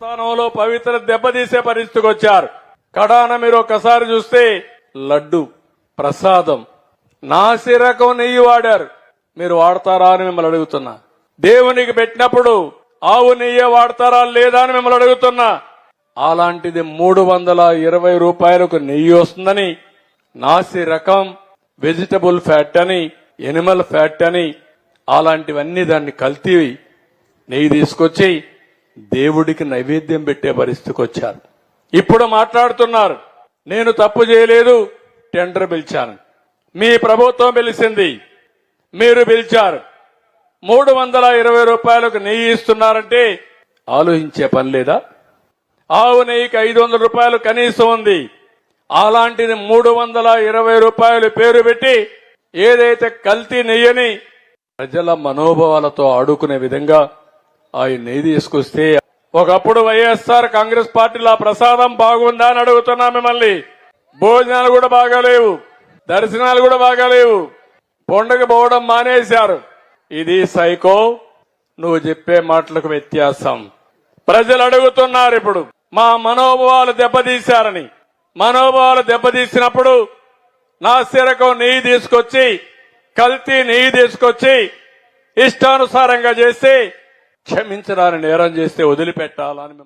స్థానంలో పవిత్ర దెబ్బతీసే పరిస్థితికి వచ్చారు. కడాన మీరు ఒకసారి చూస్తే లడ్డు ప్రసాదం నాసి రకం నెయ్యి వాడారు. మీరు వాడతారా అని మిమ్మల్ని అడుగుతున్నా. దేవునికి పెట్టినప్పుడు ఆవు నెయ్యి వాడతారా లేదా అని మిమ్మల్ని అడుగుతున్నా. అలాంటిది మూడు వందల ఇరవై రూపాయలకు నెయ్యి వస్తుందని నాసి రకం వెజిటబుల్ ఫ్యాట్ అని ఎనిమల్ ఫ్యాట్ అని అలాంటివన్నీ దాన్ని కల్తీ నెయ్యి తీసుకొచ్చి దేవుడికి నైవేద్యం పెట్టే పరిస్థితికి వచ్చారు. ఇప్పుడు మాట్లాడుతున్నారు. నేను తప్పు చేయలేదు టెండర్ పిలిచాను. మీ ప్రభుత్వం పిలిచింది మీరు పిలిచారు. మూడు వందల ఇరవై రూపాయలకు నెయ్యి ఇస్తున్నారంటే ఆలోచించే పని లేదా? ఆవు నెయ్యికి ఐదు వందల రూపాయలు కనీసం ఉంది. అలాంటిది మూడు వందల ఇరవై రూపాయలు పేరు పెట్టి ఏదైతే కల్తీ నెయ్యని ప్రజల మనోభావాలతో ఆడుకునే విధంగా ఆ నెయ్యి తీసుకొస్తే ఒకప్పుడు వైఎస్ఆర్ కాంగ్రెస్ పార్టీలో ప్రసాదం బాగుందా అని అడుగుతున్నా మిమ్మల్ని. భోజనాలు కూడా బాగాలేవు దర్శనాలు కూడా బాగాలేవు పండుగ పోవడం మానేశారు. ఇది సైకో. నువ్వు చెప్పే మాటలకు వ్యత్యాసం. ప్రజలు అడుగుతున్నారు ఇప్పుడు. మా మనోభావాలు దెబ్బతీశారని. మనోభావాలు దెబ్బతీసినప్పుడు నా సిరకం నెయ్యి తీసుకొచ్చి కల్తీ నెయ్యి తీసుకొచ్చి ఇష్టానుసారంగా చేసి క్షమించరాని నేరం చేస్తే వదిలిపెట్టాలని